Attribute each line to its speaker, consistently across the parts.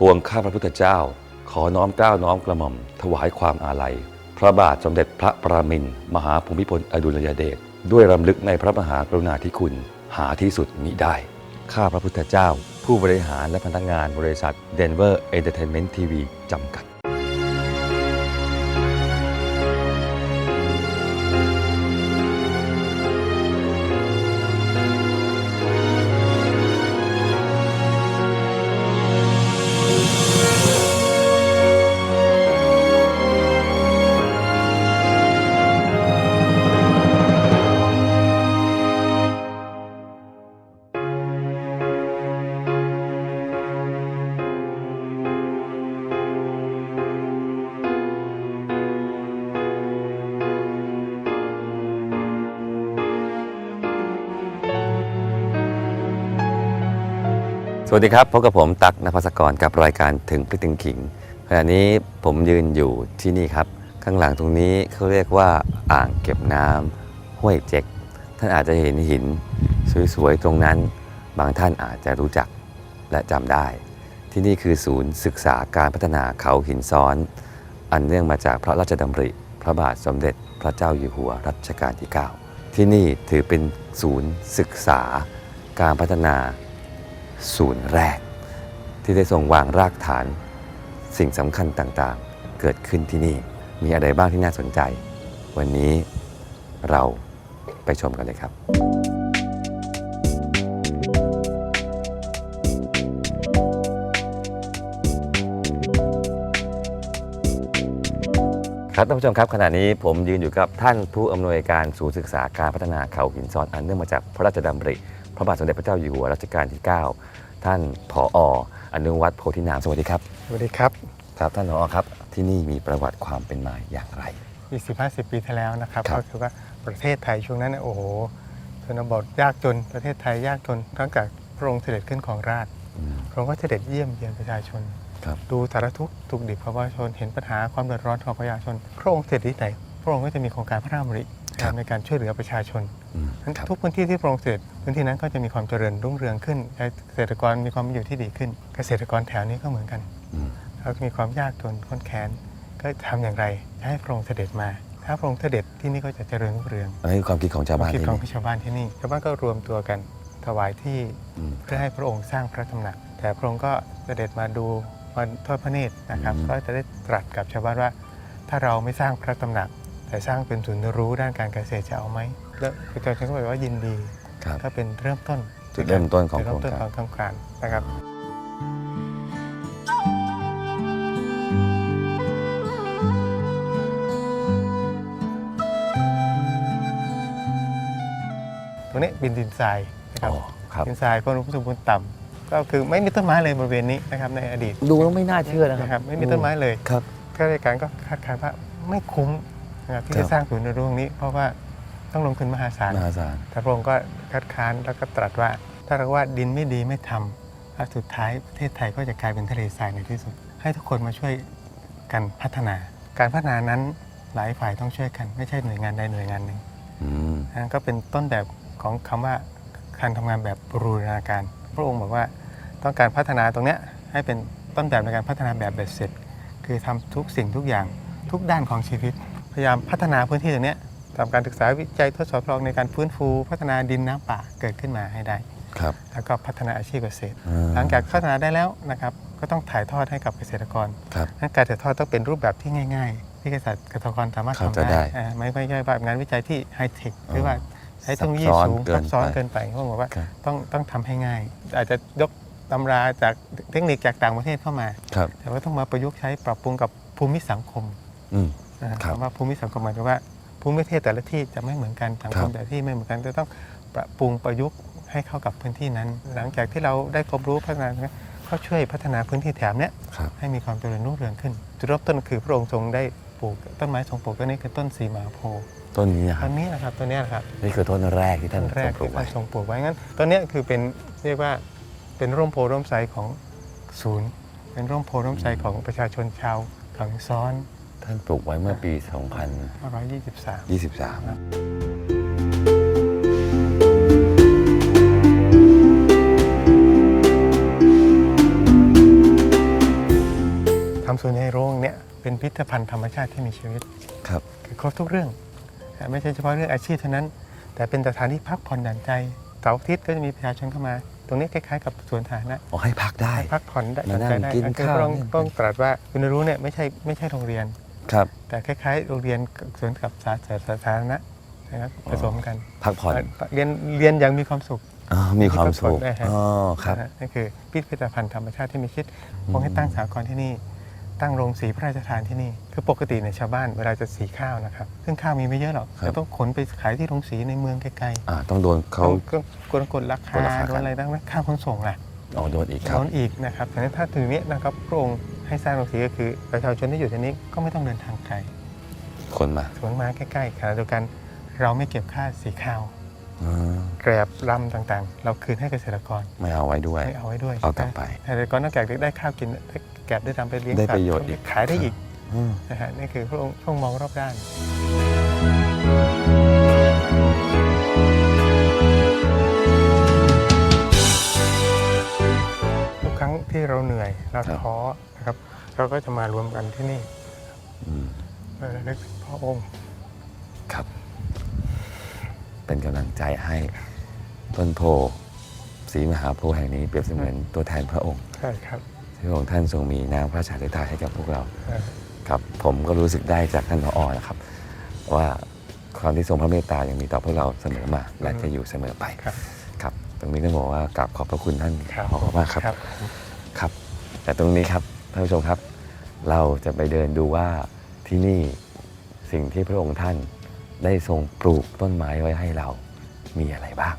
Speaker 1: ปวงข้าพระพุทธเจ้า ขอน้อมเกล้าน้อมกระหม่อม ถวายความอาลัย พระบาทสมเด็จพระประมินทรมหาภูมิพลอดุลยเดชด้วยรำลึกในพระมหากรุณาธิคุณหาที่สุดมิได้ ข้าพระพุทธเจ้า ผู้บริหารและพนักงานบริษัทเดนเวอร์เอเดเทนเมนต์ทีวีจำกัด สวัสดีครับพบกับผมตักนภัสกรกับรายการถึงพริถึงขิงขณะนี้ผมยืนอยู่ที่นี่ครับ ข้างหลังตรงนี้เขาเรียกว่าอ่างเก็บน้ำห้วยเจ็ก ท่านอาจจะเห็นหินสวยๆตรงนั้น บางท่านอาจจะรู้จักและจำได้ ที่นี่คือศูนย์ศึกษาการพัฒนาเขาหินซ้อน อันเนื่องมาจากพระราชดำริ พระบาทสมเด็จพระเจ้าอยู่หัวรัชกาลที่ 9 ที่นี่ถือเป็นศูนย์ศึกษาการพัฒนา ศูนย์แรก ที่ได้ทรงวางรากฐาน สิ่งสำคัญต่างๆ เกิดขึ้นที่นี่ มีอะไรบ้างที่น่าสนใจ วันนี้เราไปชมกันเลยครับ ครับท่านผู้ชมครับขณะนี้ผมยืนอยู่กับท่านผู้อำนวยการศูนย์ศึกษาการพัฒนาเขาหินซ้อนอันเนื่องมาจากพระราชดำริ พระบาทสมเด็จพระเจ้าอยู่หัวรัชกาลที่ 9 ท่านผออนุวัฒน์โพธินามสวัสดีครับ
Speaker 2: สวัสดีครับ
Speaker 1: ครับท่านผอครับที่นี่มีประวัติความเป็นมาอย่างไร
Speaker 2: 20 50 ปีที่แล้วนะครับ
Speaker 1: ครับ
Speaker 2: ก็คือว่าประเทศไทยช่วงนั้นเนี่ยโอ้โหชนบทยากจนประเทศไทยยากจนตั้งแต่พระองค์เสด็จขึ้นของราชย์
Speaker 1: อืม
Speaker 2: พระองค์ก็เสด็จเยี่ยมเยียนประชาชน
Speaker 1: ครับ
Speaker 2: ดูสารทุกข์ถูกดิบของประชาชนเห็นปัญหาความเดือดร้อนของประชาชน พระองค์เสด็จที่ไหนพระองค์ก็จะมีโครงการพระราชดำริในการช่วยเหลือประชาชน
Speaker 1: อืม
Speaker 2: นั้น
Speaker 1: ครับ
Speaker 2: ทุกพื้นที่ที่พระองค์เสด็จพื้นที่นั้นก็จะมีความเจริญรุ่งเรืองขึ้นเกษตรกรมีความเป็นอยู่ที่ดีขึ้น เกษตรกรแถวนี้ก็เหมือนกัน
Speaker 1: อืม
Speaker 2: เขามีความยากจนข้นแค้นก็ทำอย่างไรให้พระองค์เสด็จมา ถ้าพระองค์เสด็จที่นี่ก็จะเจริญรุ่งเรือง
Speaker 1: อันนี้คือความคิดของชาวบ้าน
Speaker 2: คิด
Speaker 1: ที่
Speaker 2: ของ
Speaker 1: นี่
Speaker 2: ชาวบ้านที่นี่ชาวบ้านก็รวมตัวกันถวายที่
Speaker 1: อืม
Speaker 2: เพื่อให้พระองค์สร้างพระตำหนัก แต่พระองค์ก็เสด็จมาดูมาทอดพระเนตรนะครับ
Speaker 1: อืม
Speaker 2: ก็จะได้ตรัสกับชาวบ้านว่า ถ้าเราไม่สร้างพระตำหนัก แต่สร้างเป็นศูนย์เรียนรู้ด้านการเกษตรจะเอาไหม แล้วประชาชนก็บอกว่ายินดี
Speaker 1: ครับ
Speaker 2: ก็เป็นเริ่มต้น
Speaker 1: จุดเริ่มต้นของ
Speaker 2: จุด
Speaker 1: โคร
Speaker 2: เริ่
Speaker 1: ง
Speaker 2: มต้น
Speaker 1: การ
Speaker 2: ของโครงการนะครับตรงนี้เป็นดินทรายนะครับ
Speaker 1: อ๋อครับ
Speaker 2: ดินทรายก็รู้สึกบนต่ำก็คือไม่มีต้นไม้เลยบริเวณนี้นะครับในอดีต
Speaker 1: ดูแล้วไม่น่าเชื่อนะ
Speaker 2: นะ
Speaker 1: ค
Speaker 2: ค
Speaker 1: รั
Speaker 2: รับบไม่มีต้นไม้เลย
Speaker 1: ครับ
Speaker 2: ข้าราชการก็คาดการณ์ว่าไม่คุ้มนะครับที่
Speaker 1: ครั
Speaker 2: จะ
Speaker 1: บ
Speaker 2: สร้างศูนย์เรียนรู้ตรงนี้ เพราะว่า ต้องลงทุนมหาศาล
Speaker 1: มหาศาล
Speaker 2: แต่พระองค์ก็คัดค้านแล้วก็ตรัสว่า ถ้าเราว่าดินไม่ดีไม่ทำแล้วสุดท้ายประเทศไทยก็จะกลายเป็นทะเลทรายในที่สุด ให้ทุกคนมาช่วยกันพัฒนา การพัฒนานั้นหลายฝ่ายต้องช่วยกัน ไม่ใช่หน่วยงานใดหน่วยงานหนึ่ง
Speaker 1: อืม
Speaker 2: นั่นก็เป็นต้นแบบของคำว่าการทำงานแบบบูรณาการ พระองค์บอกว่าต้องการพัฒนาตรงเนี้ยให้เป็นต้นแบบในการพัฒนาแบบเบ็ดเสร็จ คือทำทุกสิ่งทุกอย่างทุกด้านของชีวิต พยายามพัฒนาพื้นที่ตรงเนี้ย ทำการศึกษาวิจัยทดสอบทดลองในการฟื้นฟูพัฒนาดินน้ำป่าเกิดขึ้นมาให้ได้
Speaker 1: ครับ
Speaker 2: แล้วก็พัฒนาอาชีพเกษตร
Speaker 1: อืม
Speaker 2: หลังจากพัฒนาได้แล้วนะครับก็ต้องถ่ายทอดให้กับเกษตรกร
Speaker 1: ครับ
Speaker 2: นั้นการถ่ายทอดต้องเป็นรูปแบบที่ง่าย ๆ ที่เกษตรกรสามารถ
Speaker 1: เข้า
Speaker 2: ทำ
Speaker 1: ใจได้
Speaker 2: ได้อ่าไม่ไม่ใช่แบบงานวิจัยที่ไฮเทคหรือว่าใช้เทคโนโลยี
Speaker 1: ซับซ้อน
Speaker 2: สูง
Speaker 1: เกิน
Speaker 2: ซับซ้อน
Speaker 1: ไป
Speaker 2: เกินไปเขาบอกว่า
Speaker 1: ครับ
Speaker 2: ต้องต้องทำให้ง่าย อาจจะยกตำราจากเทคนิคจากต่างประเทศเข้ามา
Speaker 1: ครับ
Speaker 2: แต่ว่าต้องมาประยุกต์ใช้ปรับปรุงกับภูมิสังคม
Speaker 1: อืม
Speaker 2: นะครับคำว่าภูมิสังคมหมายถึงว่า ภูมิประเทศแต่ละที่จะไม่เหมือนกันสังค
Speaker 1: ครั
Speaker 2: ม
Speaker 1: บ
Speaker 2: แต่ละที่ไม่เหมือนกันจะต้องปรับปรุงประยุกต์ให้เข้ากับพื้นที่นั้น หลังจากที่เราได้ความรู้พัฒนาเขาช่วยพัฒนาพื้นที่แถบเนี้ย
Speaker 1: ครับ
Speaker 2: ให้มีความเจริญรุ่งเรืองขึ้นจุดเริ่มต้นคือพระองค์ทรงได้ปลูกต้นไม้ทรงปลูกต้นนี้คือต้นสีมหาโพธิ์
Speaker 1: ต้นนี้นะค
Speaker 2: ต้
Speaker 1: รับ
Speaker 2: นนี้นะครับต้นเนี้ยนะครับ
Speaker 1: นี่คือต้นแรกที่ท่า
Speaker 2: ต้
Speaker 1: น
Speaker 2: นแรก
Speaker 1: ทรงปลู
Speaker 2: ที่
Speaker 1: กไว้
Speaker 2: ท่านทรงปลูกไว้งั้นต้นเนี้ยคือเป็นเรียกว่าเป็นร่มโพร่มไทรของศูนย์ เป็นร่มโพร่มไทรของประชาชนชาวเขาหินซ้อน
Speaker 1: ท่านปลูกไว้เมื่อปี
Speaker 2: 123
Speaker 1: 2023
Speaker 2: ตำส่วนในโรงเนี่ยเป็นพิพิธภัณฑ์ธรรมชาติที่มีชีวิต
Speaker 1: ครับ
Speaker 2: คือครบทุกเรื่องนะไม่ใช่เฉพาะเรื่องอาชีพเท่านั้น แต่เป็นสถานที่พักผ่อนหย่อนใจเสาร์อาทิตย์ก็จะมีประชาชนเข้ามา ตรงนี้คล้ายๆกับสวนสาธารณะ
Speaker 1: อ๋อให้พักได้
Speaker 2: พักผ่อนได้
Speaker 1: มานั่ง
Speaker 2: หย่อใจได้
Speaker 1: กิน
Speaker 2: คือ
Speaker 1: ข้าว
Speaker 2: ต้อง
Speaker 1: เล่น
Speaker 2: ต้องตรัสว่าคุณรู้เนี่ยไม่ใช่ไม่ใช่โรงเรียน
Speaker 1: ครับ
Speaker 2: แต่คล้ายๆโรงเรียนสวนกับสาสาธารณะนะครับ
Speaker 1: อ๋อ
Speaker 2: ผสมกัน
Speaker 1: พักผ่อน
Speaker 2: เรียนเรียนอย่างมีความสุข
Speaker 1: อ๋อมีความสุข
Speaker 2: ได้ฮะ
Speaker 1: อ๋อครับ
Speaker 2: นะฮะนี่คือพิพิธภัณฑ์ธรรมชาติที่มีชิดคงให้ตั้งสากรณ์ที่นี่ ตั้งโรงสีพระราชทานที่นี่ คือปกติในยชาวบ้านเวลาจะสีข้าวนะครับ ซึ่งข้าวมีไม่เยอะหรอก
Speaker 1: ครับ
Speaker 2: จะต้องขนไปขายที่โรงสีในเมืองไกล
Speaker 1: อ่าต้องโดน
Speaker 2: ๆ
Speaker 1: เขา
Speaker 2: ก็กดกดราคาก
Speaker 1: ดราคา
Speaker 2: โดนอะไรตั้งนะค่าขนส่งล่ะ
Speaker 1: อ๋อโดนอีกครับ
Speaker 2: โดนอีกนะครับดังนั้นถ้าถึงนี้นะครับพระองค์ ให้สร้างโรงสีก็คือประชาชนที่อยู่ที่นี้ก็ไม่ต้องเดินทางไกล
Speaker 1: คนมา
Speaker 2: สวนมาใกล้ๆขณะเดียวกัน เราไม่เก็บค่าสีข้าว
Speaker 1: อืม
Speaker 2: แกรบลำต่างๆ เราคืนให้เกษตรกร
Speaker 1: ไม่เอาไว้ด้วย
Speaker 2: ไม่เอาไว้ด้วย
Speaker 1: เอากลับไป
Speaker 2: เกษตรกรนอกจากได้ข้าวกินได้แกบได้ทำไปเลี้ยง
Speaker 1: ได้
Speaker 2: สัต
Speaker 1: ประโยชน์อีก
Speaker 2: ขายได้อีก
Speaker 1: อืม
Speaker 2: นะฮะนี่คือพระองค์พระองค์มองรอบด้าน ทุกครั้งที่เราเหนื่อยเราท้อนะครับ เราก็จะมารวมกันที่นี่
Speaker 1: อืม
Speaker 2: เพื่อระลึกถึงพระองค์
Speaker 1: ครับ เป็นกำลังใจให้ต้นโพสีมหาโพธิ์แห่งนี้เปรียบเสมือนตัวแทนพระองค์
Speaker 2: ใช่ครับ
Speaker 1: ที่พระองค์ท่านทรงมีน้ำพระราชาธิทานให้กับพวกเรา
Speaker 2: เอ่อ
Speaker 1: ครับผมก็รู้สึกได้จากท่านผอนะครับ ว่าความที่ทรงพระเมตตายังมีต่อพวกเราเสมอมาและจะอยู่เสมอไป
Speaker 2: ครับ
Speaker 1: ครับ ตรงนี้ต้องบอกว่ากราบขอบพระคุณท่าน
Speaker 2: ครับ
Speaker 1: ผอมากครับ
Speaker 2: ครับ
Speaker 1: ครับ แต่ตรงนี้ครับ ท่านผู้ชมครับ เราจะไปเดินดูว่าที่นี่สิ่งที่พระองค์ท่านได้ทรงปลูกต้นไม้ไว้ให้เรามีอะไรบ้าง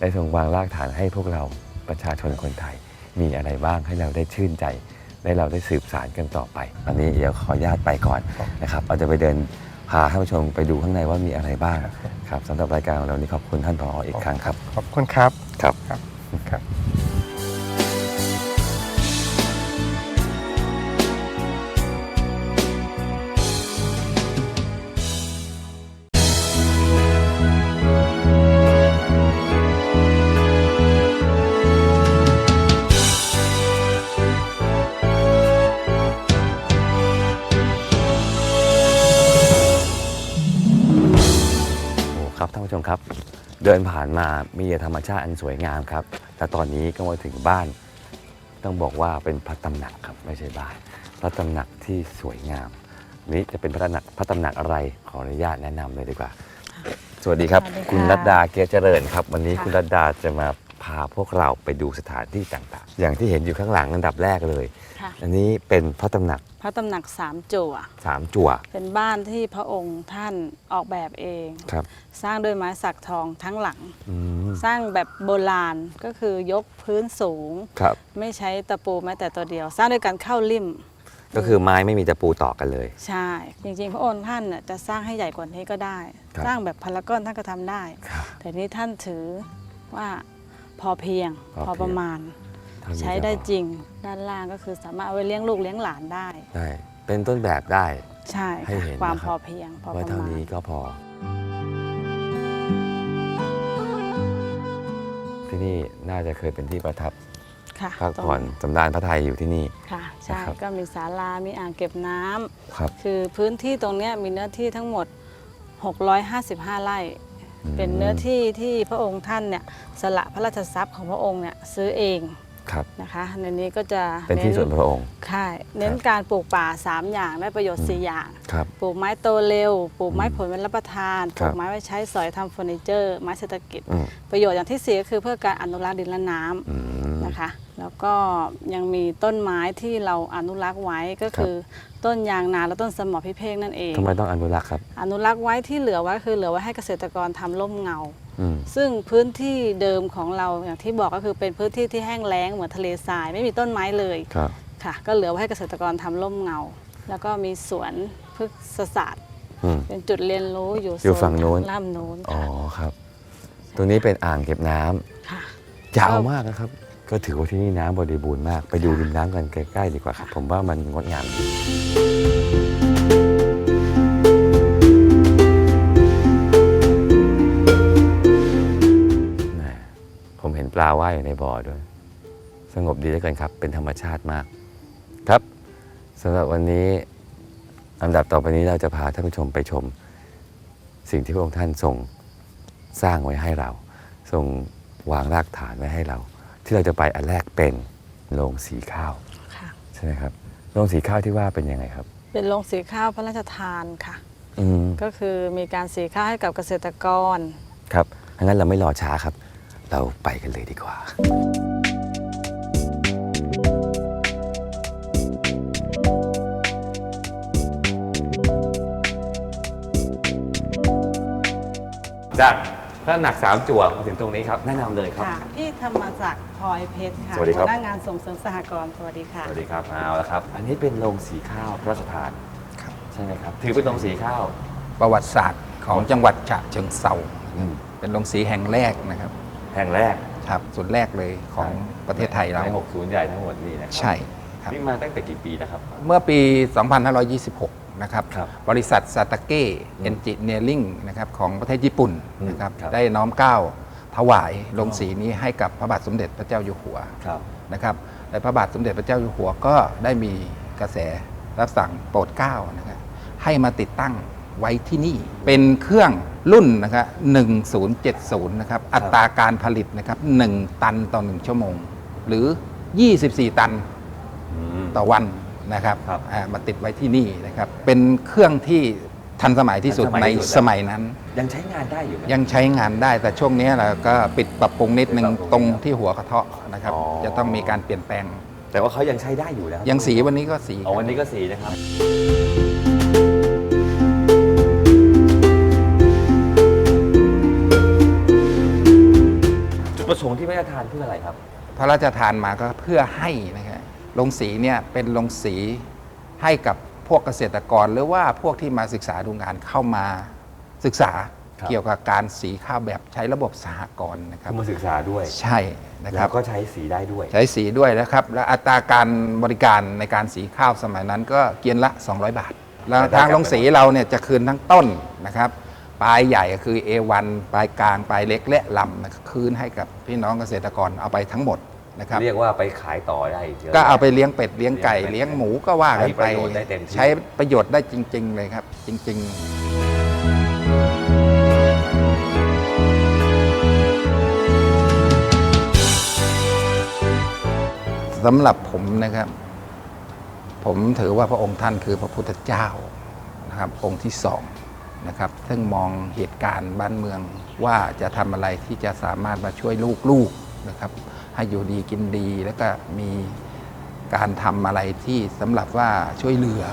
Speaker 1: ได้ทรงวางรากฐานให้พวกเราประชาชนคนไทยมีอะไรบ้างให้เราได้ชื่นใจได้เราได้สืบสารกันต่อไปอันนี้เดี๋ยวขออนุญาตไปก่อนนะครับเราจะไปเดินพาท่านผู้ชมไปดูข้างในว่ามีอะไรบ้างครับสำหรับรายการของเรานี้ขอบคุณท่านผออีกครั้งครับ
Speaker 2: ขอบคุณครับ
Speaker 1: ครับ
Speaker 2: ครับ
Speaker 1: มครับ เดินผ่านมามีแต่ธรรมชาติอันสวยงามครับ แต่ตอนนี้ก็มาถึงบ้าน ต้องบอกว่าเป็นพระตำหนักครับไม่ใช่บ้าน พระตำหนักที่สวยงาม นี้จะเป็นพระตำหนักพระตำหนักอะไรขออนุญาตแนะนำเลยดีกว่า สวัสดีครับ
Speaker 3: สวัสดีค่ะ
Speaker 1: คุณรัตดาเกียรติเจริญครับ วันนี้
Speaker 3: ค่ะ
Speaker 1: คุณรัตดาจะมาพาพวกเราไปดูสถานที่ต่างๆ อย่างที่เห็นอยู่ข้างหลังอันดับแรกเลย
Speaker 3: ค่ะ
Speaker 1: อันนี้เป็นพระตำหนัก
Speaker 3: พระตำหนักสามจั่ว
Speaker 1: สามจั่ว
Speaker 3: เป็นบ้านที่พระองค์ท่านออกแบบเอง
Speaker 1: ครับ
Speaker 3: สร้างด้วยไม้สักทองทั้งหลัง
Speaker 1: อืม
Speaker 3: สร้างแบบโบราณก็คือยกพื้นสูง
Speaker 1: ครับ
Speaker 3: ไม่ใช้ตะปูแม้แต่ตัวเดียว สร้างด้วยการเข้าริม
Speaker 1: ก็คือไม้ไม่มีตะปูต่อกันเลย
Speaker 3: ใช่ จริงๆ พระองค์ท่านน่ะจะสร้างให้ใหญ่กว่านี้ก็ได้
Speaker 1: ครับ
Speaker 3: สร้างแบบพารากอนท่านก็ทำได้
Speaker 1: ครับ
Speaker 3: แต่นี้ท่านถือว่าพอเพียง
Speaker 1: พอเพียง
Speaker 3: พอประมาณ
Speaker 1: เท่านี้
Speaker 3: ใช้
Speaker 1: ก็
Speaker 3: ได้
Speaker 1: พอ
Speaker 3: จริง ด้านล่างก็คือสามารถเอาไว้เลี้ยงลูกเลี้ยงหลานได้
Speaker 1: ได้ เป็นต้นแบบได้
Speaker 3: ใช่
Speaker 1: ให้
Speaker 3: ค่ะ
Speaker 1: เห็น
Speaker 3: ความ
Speaker 1: นะครับ
Speaker 3: พอเพียงพอป
Speaker 1: ไว้
Speaker 3: ระ
Speaker 1: เท่า
Speaker 3: มาณ
Speaker 1: นี้ก็พอ ที่นี่น่าจะเคยเป็นที่ประทับ
Speaker 3: ค่ะ
Speaker 1: พัก
Speaker 3: ตรง
Speaker 1: ผ่อนสำราญพระไทยอยู่ที่นี่
Speaker 3: ค่ะใช่
Speaker 1: นะครับ
Speaker 3: ก็มีศาลา มีอ่างเก็บน้ำ
Speaker 1: ครับ
Speaker 3: คือพื้นที่ตรงเนี้ยมีเนื้อที่ทั้งหมด 655 ไร่ เป็นเนื้อที่ที่พระองค์ท่านเนี่ยสละพระราชทรัพย์ของพระองค์เนี่ยซื้อเอง
Speaker 1: ครับ
Speaker 3: นะคะในนี้ก็จะ
Speaker 1: เป็นที่ส่วนพระองค์
Speaker 3: ใช่เน้นการปลูกป่า 3 อย่างได้ประโยชน์
Speaker 1: อืม
Speaker 3: 4อย่าง
Speaker 1: ครับ
Speaker 3: ปลูกไม้โตเร็ว ปลูกไม้
Speaker 1: อืม
Speaker 3: ผลเป็นรับประทาน
Speaker 1: ค
Speaker 3: ป
Speaker 1: รับ
Speaker 3: ลูกไม้ไว้ใช้สอยทำเฟอร์นิเจอร์ ไม้เศรษฐกิจ
Speaker 1: อืม
Speaker 3: ประโยชน์อย่างที่สี่ก็คือเพื่อการอนุรักษ์ดินและน้ำ
Speaker 1: อืม
Speaker 3: นะคะ แล้วก็ยังมีต้นไม้ที่เราอนุรักษ์ไว้ก็คือต้นยางนาและต้นสมอพิเภกนั่นเอง
Speaker 1: ทำไมต้องอนุรักษ์ครับ
Speaker 3: อนุรักษ์ไว้ที่เหลือไว้คือเหลือไว้ให้เกษตรกรทำร่มเงา
Speaker 1: อืม
Speaker 3: ซึ่งพื้นที่เดิมของเราอย่างที่บอกก็คือเป็นพื้นที่ที่แห้งแล้งเหมือนทะเลทรายไม่มีต้นไม้เลย
Speaker 1: ครับ
Speaker 3: ค่ะ ก็เหลือไว้ให้เกษตรกรทำร่มเงา แล้วก็มีสวนพฤกษศาสตร์
Speaker 1: อืม
Speaker 3: เป็นจุดเรียนรู้อยู่
Speaker 1: อยู่
Speaker 3: โซ
Speaker 1: ฝั่งโน้น
Speaker 3: ล่ามโน้น
Speaker 1: อ๋อ
Speaker 3: ค่ะ
Speaker 1: ครับ ตรงนี้เป็นอ่างเก็บน้ำ
Speaker 3: ค่ะ
Speaker 1: ยาวมากนะครับ ก็ถือว่าที่นี่น้ำบริบูรณ์มาก ไปดูริมน้ำกันใกล้ๆดีกว่าครับ ผมว่ามันงดงามดี ปลาว่ายอยู่ในบ่อด้วย สงบดีเหลือเกินครับ เป็นธรรมชาติมาก ครับสำหรับวันนี้อันดับต่อไปนี้เราจะพาท่านผู้ชมไปชม สิ่งที่พระองค์ท่านทรงสร้างไว้ให้เรา ทรงวางรากฐานไว้ให้เรา ที่เราจะไปอันแรกเป็นโรงสีข้าว
Speaker 3: ค่ะ
Speaker 1: ใช่ไหมครับโรงสีข้าวที่ว่าเป็นยังไงครับ
Speaker 3: เป็นโรงสีข้าวพระราชทานค่ะ
Speaker 1: อืม
Speaker 3: ก็คือมีการสีข้าวให้กับเกษตรกร
Speaker 1: ครับงั้นเราไม่รอช้าครับ เราไปกันเลยดีกว่า จากพระหนักสามจั่วมาถึงตรงนี้ครับ แนะนำเลยครับ
Speaker 3: ค่ะพี่ธรรมจักรพลอยเพชรค่ะ
Speaker 1: สวัสดีครับ
Speaker 3: หัวหน้างานส่งเสริมสหกรณ์สวัสดีค่ะ
Speaker 1: สวัสดีครับเอาละครับ อันนี้เป็นโรงสีข้าวพระราชทาน
Speaker 4: ครับ
Speaker 1: ใช่ไหมครับถือเป็นโรงสีข้าว
Speaker 4: ประวัติศาสตร์ของจังหวัดฉะเชิงเซา
Speaker 1: อืม
Speaker 4: เป็นโรงสีแห่งแรกนะครับ
Speaker 1: แห่งแรก
Speaker 4: ครับส่วนแรกเลยของประเทศไทยเรา
Speaker 1: ในหกศูนย์ใหญ่ทั้งหมดนี่นะครั
Speaker 4: ใช่ครับ
Speaker 1: นี่มาตั้งแต่กี่ปีนะครับ
Speaker 4: เมื่อปี 2526 นะครับ
Speaker 1: ครับ
Speaker 4: บริษัทซาตาเก้
Speaker 1: อืม
Speaker 4: เอนจิเนียริงนะครับของประเทศญี่ปุ่น
Speaker 1: อืม
Speaker 4: นะครับ
Speaker 1: ครับ
Speaker 4: ได้น้อมเกล้าถวายโรงสีนี้ให้กับพระบาทสมเด็จพระเจ้าอยู่หัว
Speaker 1: ครับ
Speaker 4: นะครับและพระบาทสมเด็จพระเจ้าอยู่หัวก็ได้มีกระแสรับสั่งโปรดเกล้านะครับให้มาติดตั้ง ไว้ที่นี่ เป็นเครื่องรุ่นนะครับ1070 นะครับ อัตราการผลิตนะครับ 1 ตันต่อ 1 ชั่วโมง หรือ 24 ตัน
Speaker 1: อืม
Speaker 4: ต่อวันนะครับ
Speaker 1: ครับ
Speaker 4: อ่ามาติดไว้ที่นี่นะครับ เป็นเครื่องที่ทันสมัยที่สุด
Speaker 1: ทันสมั
Speaker 4: ใน
Speaker 1: ยที่สุด
Speaker 4: สมัยนั้น
Speaker 1: ยังใช้งานได้อยู่ไหม
Speaker 4: ยังใช้งานได้แต่ช่วงนี้เราก็ปิดปรับปรุงนิดนึง
Speaker 1: ปิดปรับปรุง
Speaker 4: ตรงที่หัวกระเทาะนะครับ
Speaker 1: อ๋อ
Speaker 4: จะต้องมีการเปลี่ยนแปลง
Speaker 1: แต่ว่าเขายังใช้ได้อยู่แล้ว
Speaker 4: ยังสีวันนี้ก็สี
Speaker 1: อ๋อวันนี้ก็สีนะครับ ประสงค์ที่ไม่ได้ทานเพื่ออะไรครับ
Speaker 4: พระราชทานมาก็เพื่อให้นะครับโรงสีเนี่ยเป็นโรงสีให้กับพวกเกษตรกรหรือว่าพวกที่มาศึกษาดูงานเข้ามาศึกษา
Speaker 1: ครับ
Speaker 4: เกี่ยวกับการสีข้าวแบบใช้ระบบสหกรณ์นะครับ
Speaker 1: คือมาศึกษาด้วย
Speaker 4: ใช่นะค
Speaker 1: แล้
Speaker 4: รั
Speaker 1: ว
Speaker 4: บ
Speaker 1: ก็ใช้สีได้ด้วย
Speaker 4: ใช้สีด้วยนะครับ และอัตราการบริการในการสีข้าวสมัยนั้นก็เกียนละ 200 บาท แล้ว
Speaker 1: แต่ได้
Speaker 4: ทาง
Speaker 1: กลับ
Speaker 4: โรงสีเราเนี่ยจะคืนทั้งต้นนะครับ ปลายใหญ่ก็คือ A1 ปลายกลางปลายเล็กและลำนะครับคืนให้กับพี่น้องเกษตรกรเอาไปทั้งหมดนะครับ
Speaker 1: เรียกว่าไปขายต่อได้เยอะ
Speaker 4: ก็เอาไปเลี้ยงเป็ดเลี้ยงไก่
Speaker 1: เลี้
Speaker 4: เลี้
Speaker 1: ย
Speaker 4: ย
Speaker 1: ง
Speaker 4: ง
Speaker 1: เป็ด
Speaker 4: หมูก็ว่ากันไป
Speaker 1: ใช้ประโยชน์ได้เต็มที่
Speaker 4: ใช้ประโยชน์ได้จริง ๆ เลยครับ จริง ๆ สำหรับผมนะครับ ผมถือว่าพระองค์ท่านคือพระพุทธเจ้านะครับ องค์ที่สอง นะครับ ซึ่งมองเหตุการณ์บ้านเมืองว่าจะทำอะไรที่จะสามารถมาช่วยลูกๆนะครับ ให้อยู่ดีกินดีแล้วก็มีการทำอะไรที่สำหรับว่าช่วยเหลือ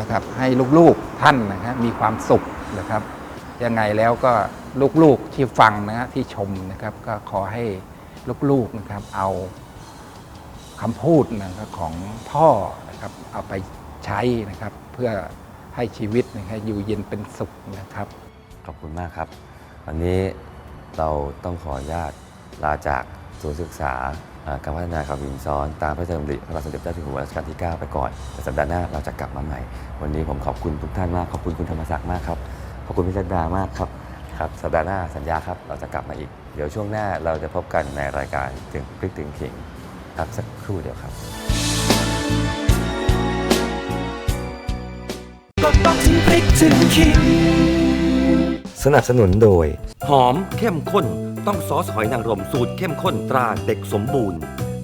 Speaker 4: นะครับ ให้ลูกๆท่านนะครับมีความสุขนะครับ ยังไงแล้วก็ลูกๆที่ฟังนะฮะที่ชมนะครับ ก็ขอให้ลูกๆนะครับเอาคำพูดนะครับของพ่อนะครับเอาไปใช้นะครับเพื่อ ให้ชีวิตนะครับอยู่เย็นเป็นสุขนะครับ
Speaker 1: ขอบคุณมากครับ วันนี้เราต้องขออนุญาตลาจากศูนย์ศึกษาการพัฒนาข่าววินซ้อนตามพระราชดำริพระบาทสมเด็จเจ้าอยู่หัวรัชกาลที่ 9 ไปก่อน แต่สัปดาห์หน้าเราจะกลับมาใหม่ วันนี้ผมขอบคุณทุกท่านมาก ขอบคุณคุณธรรมศักดิ์มากครับ ขอบคุณพิจัดดามากครับครับสัปดาห์หน้าสัญญาครับเราจะกลับมาอีก เดี๋ยวช่วงหน้าเราจะพบกันในรายการถึงพริกถึงขิงพักสักครู่เดียวครับ
Speaker 5: ก็ต้องถึงพริกถึงขิง
Speaker 1: สนับสนุนโดย
Speaker 6: หอมเข้มข้น ต้องซอสหอยนางรมสูตรเข้มข้นตราเด็กสมบูรณ์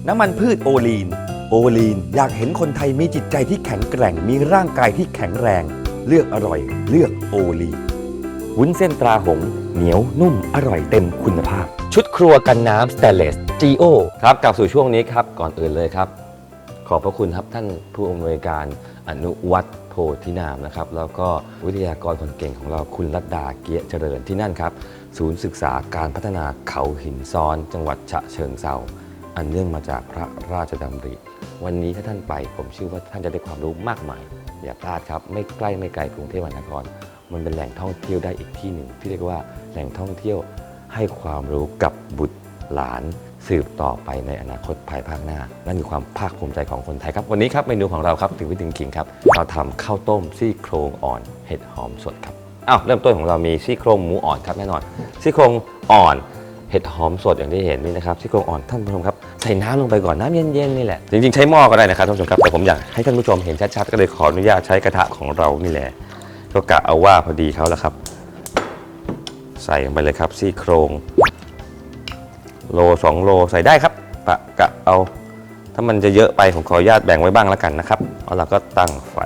Speaker 1: น้ำมันพืชโอลีน โอลีนอยากเห็นคนไทยมีจิตใจที่แข็งแกร่ง มีร่างกายที่แข็งแรง เลือกอร่อย เลือกโอลีนวุ้นเส้นตราหงส์เหนียวนุ่มอร่อยเต็มคุณภาพ ชุดครัวกันน้ำสเตเลส GO ครับกลับสู่ช่วงนี้ครับ ก่อนอื่นเลยครับ ขอบพระคุณครับท่านผู้อำนวยการอนุวัฒน์ โพธินามนะครับ แล้วก็วิทยากรคนเก่งของเราคุณรัตดาเกียรติเจริญที่นั่นครับ ศูนย์ศึกษาการพัฒนาเขาหินซ้อน จังหวัดฉะเชิงเซาอันเนื่องมาจากพระราชดำริ วันนี้ถ้าท่านไปผมเชื่อว่าท่านจะได้ความรู้มากมาย อย่าพลาดครับ ไม่ใกล้ไม่ไกลกรุงเทพมหานคร มันเป็นแหล่งท่องเที่ยวได้อีกที่หนึ่ง ที่เรียกว่าแหล่งท่องเที่ยวให้ความรู้กับบุตรหลาน สืบต่อไปในอนาคตภายภาคหน้า นั่นคือความภาคภูมิใจของคนไทยครับ วันนี้ครับเมนูของเราครับถึงวิถึงขิงครับ เราทำข้าวต้มซี่โครงอ่อนเห็ดหอมสดครับอ้าวเริ่มต้นของเรามีซี่โครงหมูอ่อนครับแน่นอนซี่โครงอ่อนเห็ดหอมสดอย่างที่เห็นนี่นะครับซี่โครงอ่อนท่านผู้ชมครับใส่น้ำลงไปก่อนน้ำเย็นๆนี่แหละจริงๆใช้หม้อก็ได้นะครับท่านผู้ชมครับแต่ผมอยากให้ท่านผู้ชมเห็นชัดๆก็เลยขออนุญาตใช้กระทะของเรานี่แหละก็กะเอาว่าพอดีเขาแล้วครับ ใส่ลงไปเลยครับซี่โครง โลสองโลใส่ได้ครับปะกะเอาถ้ามันจะเยอะไปผมขออนุญาตแบ่งไว้บ้างแล้วกันนะครับแล้วเราก็ตั้งไฟ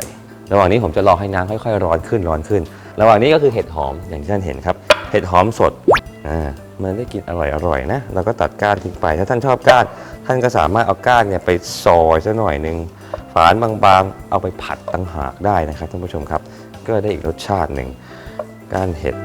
Speaker 1: ระหว่างนี้ผมจะรอให้น้ำค่อยๆร้อนขึ้นร้อนขึ้น ระหว่างนี้ก็คือเห็ดหอมอย่างที่ท่านเห็นครับ เห็ดหอมสดอ่ามันได้กินอร่อยๆนะเราก็ตัดก้านทิ้งไป ถ้าท่านชอบก้าน ท่านก็สามารถเอาก้านเนี่ยไปซอยซะหน่อยหนึงฝานบางๆ เอาไปผัดตั้งหากได้นะครับท่านผู้ชมครับ ก็ได้อีกรสชาติหนึ่งก้านเห็ด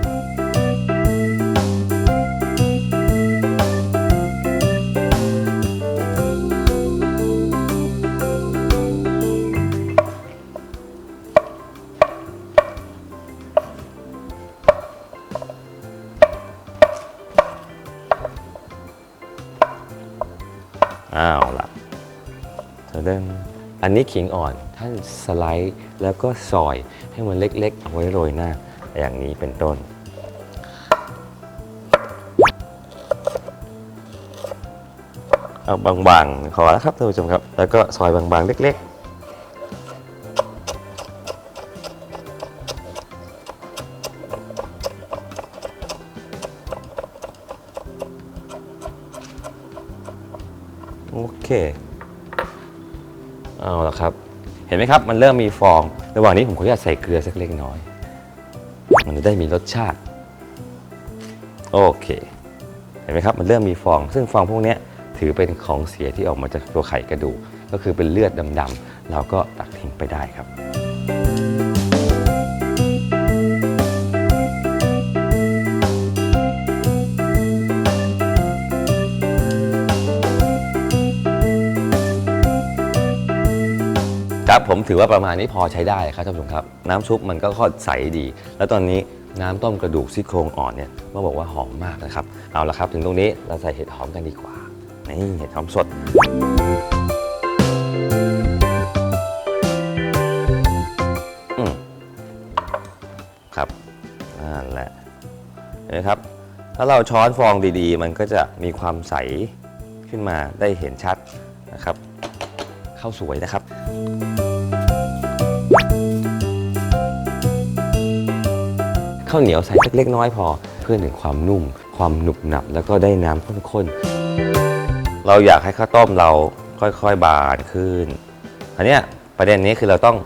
Speaker 1: นี้ขิงอ่อนท่านสไลด์แล้วก็ซอยให้มันเล็กๆ เอาไว้โรยหน้า อย่างนี้เป็นต้น เอาบางๆขอแล้วครับท่านผู้ชมครับ แล้วก็ซอยบางๆ เล็ก ๆโอเค มครับ มันเริ่มมีฟอง ระหว่างนี้ผมขออนุญาตใส่เกลือสักเล็กน้อย มันจะได้มีรสชาติ โอเค เห็นไหมครับ มันเริ่มมีฟอง ซึ่งฟองพวกนี้ถือเป็นของเสียที่ออกมาจากตัวไข่กระดูก ก็คือเป็นเลือดดำๆ เราก็ตักทิ้งไปได้ครับ ผมถือว่าประมาณนี้พอใช้ได้ครับท่านผู้ชมครับ น้ำซุปมันก็ค่อนใสดี แล้วตอนนี้น้ำต้มกระดูกซี่โครงอ่อนเนี่ยต้อบอกว่าหอมมากนะครับ เอาละครับ ถึงตรงนี้เราใส่เห็ดหอมกันดีกว่านี่เห็ดหอมสดครับนั่นแหละเห็นไหมครับ ถ้าเราช้อนฟองดีๆ มันก็จะมีความใสขึ้นมาได้เห็นชัดนะครับ ข้าวสวยนะครับ ข้าวเหนียวใส่สักเล็กน้อยพอ เพื่อถึงความนุ่ม ความหนุบหนับ แล้วก็ได้น้ำข้นๆ เราอยากให้ข้าวต้มเราค่อยๆบานขึ้น อันเนี้ยประเด็นนี้คือเราต้อง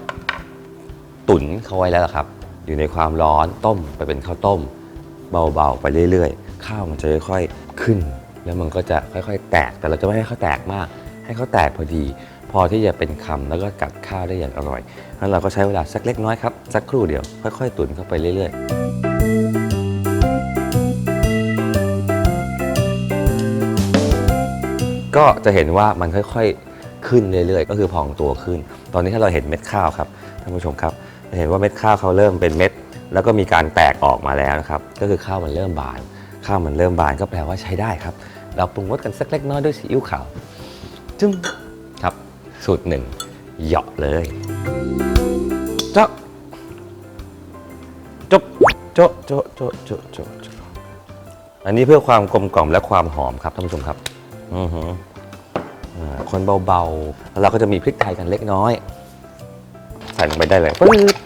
Speaker 1: ตุ๋นเขาไว้แล้วครับ อยู่ในความร้อนต้มไปเป็นข้าวต้ม เบาๆไปเรื่อยๆ ข้าวมันจะค่อยๆขึ้น แล้วมันก็จะค่อยๆ แตกแต่เราจะไม่ให้ข้าวแตกมาก ให้ข้าวแตกพอดี พอที่จะเป็นคำแล้วก็กัดข้าวได้อย่างอร่อยงั้นเราก็ใช้เวลาสักเล็กน้อยครับสักครู่เดียวค่อย ๆ ตุ๋นเข้าไปเรื่อยๆ ก็จะเห็นว่ามันค่อยๆขึ้นเรื่อยๆ ก็คือพองตัวขึ้น ตอนนี้ถ้าเราเห็นเม็ดข้าวครับท่านผู้ชมครับจะเห็นว่าเม็ดข้าวเขาเริ่มเป็นเม็ด แล้วก็มีการแตกออกมาแล้วนะครับก็คือข้าวมันเริ่มบาน ข้าวมันเริ่มบานก็แปลว่าใช้ได้ครับ เราปรุงรสกันสักเล็กน้อยด้วยซีอิ๊วขาวจึ้มครับสูตรหนึ่งเหยาะเลยเจาะจบโจะโจะโจะโจะโจะโจะอันนี้เพื่อความกลมกล่อมและความหอมครับท่านผู้ชมครับ อือหือ คนเบาๆ แล้วเราก็จะมีพริกไทยกันเล็กน้อย ใส่ลงไปได้เลยปึ๊บ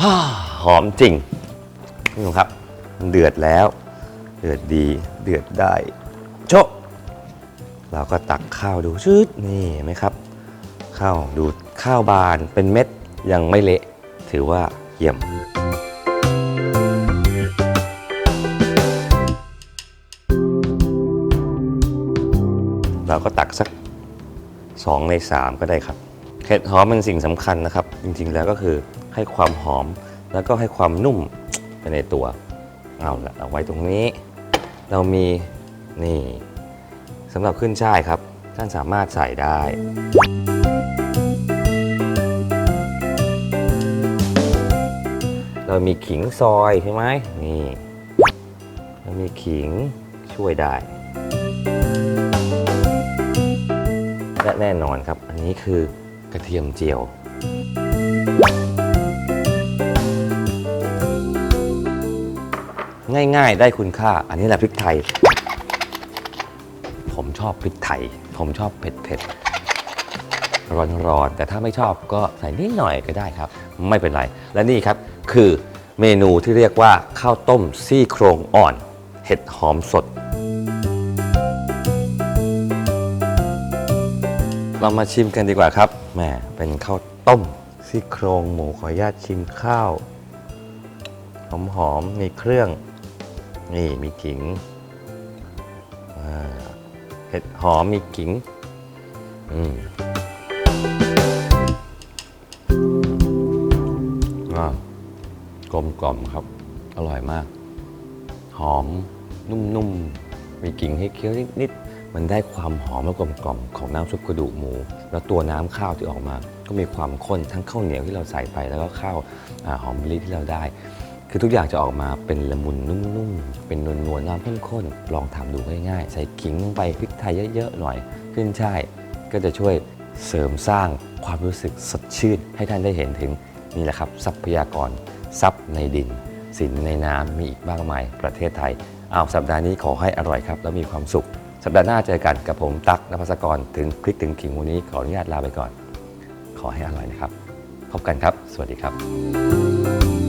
Speaker 1: ฮ่าหอมจริงท่านผู้ชมครับ มันเดือดแล้ว เดือดดี เดือดได้โชะเราก็ตักข้าวดูชืดนี่เห็นไหมครับ ข้าวดูข้าวบานเป็นเม็ดยังไม่เละ ถือว่าเยี่ยมเราก็ตักสัก 2 ใน 3 ก็ได้ครับเห็ดหอมเป็นสิ่งสำคัญนะครับ จริงๆแล้วก็คือให้ความหอมแล้วก็ให้ความนุ่มไปในตัว เอาละเอาไว้ตรงนี้ เรามีนี่สำหรับขึ้นช่ายครับ ท่านสามารถใส่ได้เรามีขิงซอยใช่ไหมนี่ เรามีขิงช่วยได้ และแน่นอนครับ อันนี้คือกระเทียมเจียว ง่ายๆได้คุณค่า อันนี้แหละพริกไทย ผมชอบพริกไทย ผมชอบเผ็ดเผ็ดร้อนร้อนๆแต่ถ้าไม่ชอบก็ใส่นิดหน่อยก็ได้ครับ ไม่เป็นไร และนี่ครับคือเมนูที่เรียกว่าข้าวต้มซี่โครงอ่อน เห็ดหอมสด เรามาชิมกันดีกว่าครับแหมเป็นข้าวต้มซี่โครงหมูขออนุญาตชิมข้าวหอมๆมีเครื่อง นี่มีขิงเห็ดหอมมีขิงอืมอ่ากลมกล่อมครับ อร่อยมาก หอมนุ่มๆ มีกิ่งให้เคี้ยวนิด มันได้ความหอมและกลมกล่อมของน้ำซุปกระดูกหมู แล้วตัวน้ำข้าวที่ออกมา ก็มีความข้นทั้งข้าวเหนียวที่เราใส่ไปแล้วก็ข้าวอาหอมมะลิที่เราได้ คือทุกอย่างจะออกมาเป็นละมุนนุ่มๆ เป็นนวลๆน้ำข้นข้นๆลองทำดูง่ายๆ ใส่ขิงลงไปพริกไทยเยอะๆหน่อย ขึ้นช่ายก็จะช่วยเสริมสร้างความรู้สึกสดชื่น ให้ท่านได้เห็นถึงนี่แหละครับทรัพยากรทรัพย์ในดิน สินในน้ำมีอีกมากมายประเทศไทยเอาสัปดาห์นี้ขอให้อร่อยครับ แล้วมีความสุข สัปดาห์หน้าเจอกันกับผมตั๊กนภัสกรถึงคลิกถึงขิงวันนี้ขออนุญาตลาไปก่อน ขอให้อร่อยนะครับ พบกันครับ สวัสดีครับ